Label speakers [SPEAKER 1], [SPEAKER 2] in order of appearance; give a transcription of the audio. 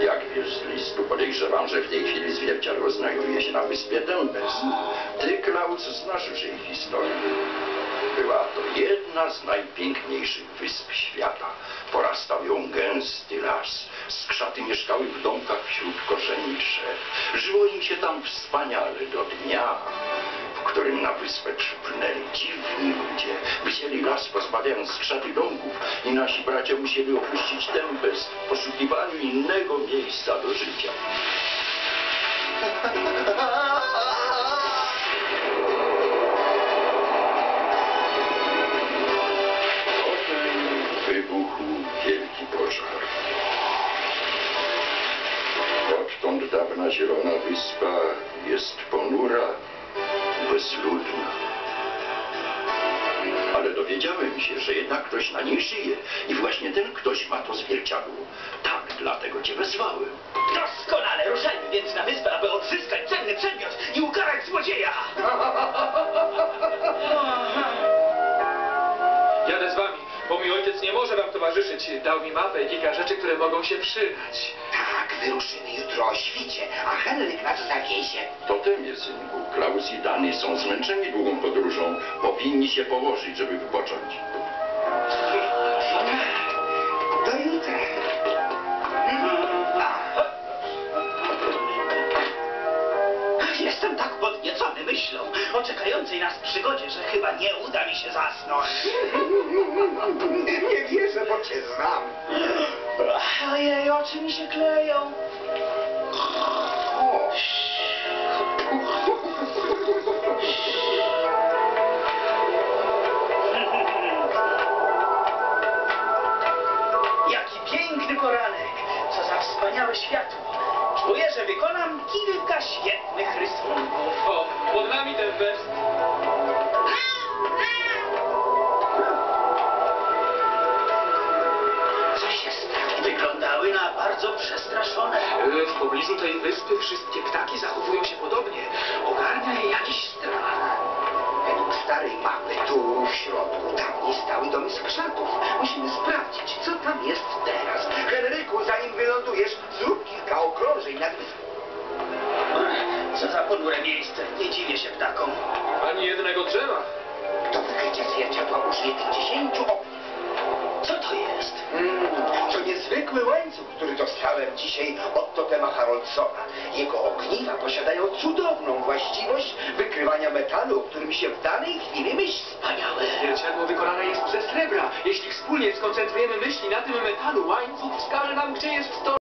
[SPEAKER 1] Jak wiesz z listu, podejrzewam, że w tej chwili zwierciadło znajduje się na wyspie Dembes. Ty, Klaus, znasz jej historię. Była to jedna z najpiękniejszych wysp świata. Porastał ją gęsty las. Skrzaty mieszkały w domkach wśród korzeni drzew. Żyło im się tam wspaniale do dnia, w którym na wyspę ludzie. Las, pozbawiając skrzaty domków i nasi bracia musieli opuścić Tempest w poszukiwaniu innego miejsca do życia. Potem wybuchł wielki pożar. Odtąd dawna zielona wyspa jest ponura, bezludna. Dowiedziałem się, że jednak ktoś na niej żyje i właśnie ten ktoś ma to zwierciadło. Tak, dlatego cię wezwałem.
[SPEAKER 2] Doskonale, ruszajmy więc na wyspę, aby odzyskać cenny przedmiot i ukarać złodzieja!
[SPEAKER 3] Jadę z wami, bo mój ojciec nie może wam towarzyszyć. Dał mi mapę i kilka rzeczy, które mogą się przydać.
[SPEAKER 4] Tak, wyruszymy jutro o świcie, a Henryk nas zawiezie.
[SPEAKER 1] To synku. Klaus i Dany są zmęczeni długą podróżą. Powinni się położyć, żeby wypocząć.
[SPEAKER 4] Do jutra.
[SPEAKER 2] Jestem tak podniecony myślą o czekającej nas przygodzie, że chyba nie uda mi się zasnąć.
[SPEAKER 4] Nie wierzę, bo cię znam.
[SPEAKER 2] Ojej, oczy mi się kleją. Wspaniałe światło! Czuję, że wykonam kilka świetnych rysunków.
[SPEAKER 3] O, pod nami ten wers.
[SPEAKER 4] Co się stało?
[SPEAKER 2] Wyglądały na bardzo przestraszone.
[SPEAKER 3] E, W pobliżu tej wyspy wszystkie ptaki zachowują się podobnie. Ogarnia je jakiś strach.
[SPEAKER 4] Według starej mapy, tu w środku, dawniej stały domy skrzatów. Musimy sprawdzić, co tam jest
[SPEAKER 2] Co za ponure miejsce. Nie dziwię się ptakom.
[SPEAKER 3] Ani jednego drzewa.
[SPEAKER 4] Do wykrycia zwierciadła użyję 50 ogniw.
[SPEAKER 2] Co to jest?
[SPEAKER 4] Mm, to niezwykły łańcuch, który dostałem dzisiaj od totema Haroldsona. Jego ogniwa posiadają cudowną właściwość wykrywania metalu, o którym się w danej chwili myśli.
[SPEAKER 2] Wspaniałe.
[SPEAKER 3] Zwierciadło wykonane jest ze srebra. Jeśli wspólnie skoncentrujemy myśli na tym metalu, łańcuch wskaże nam, gdzie jest to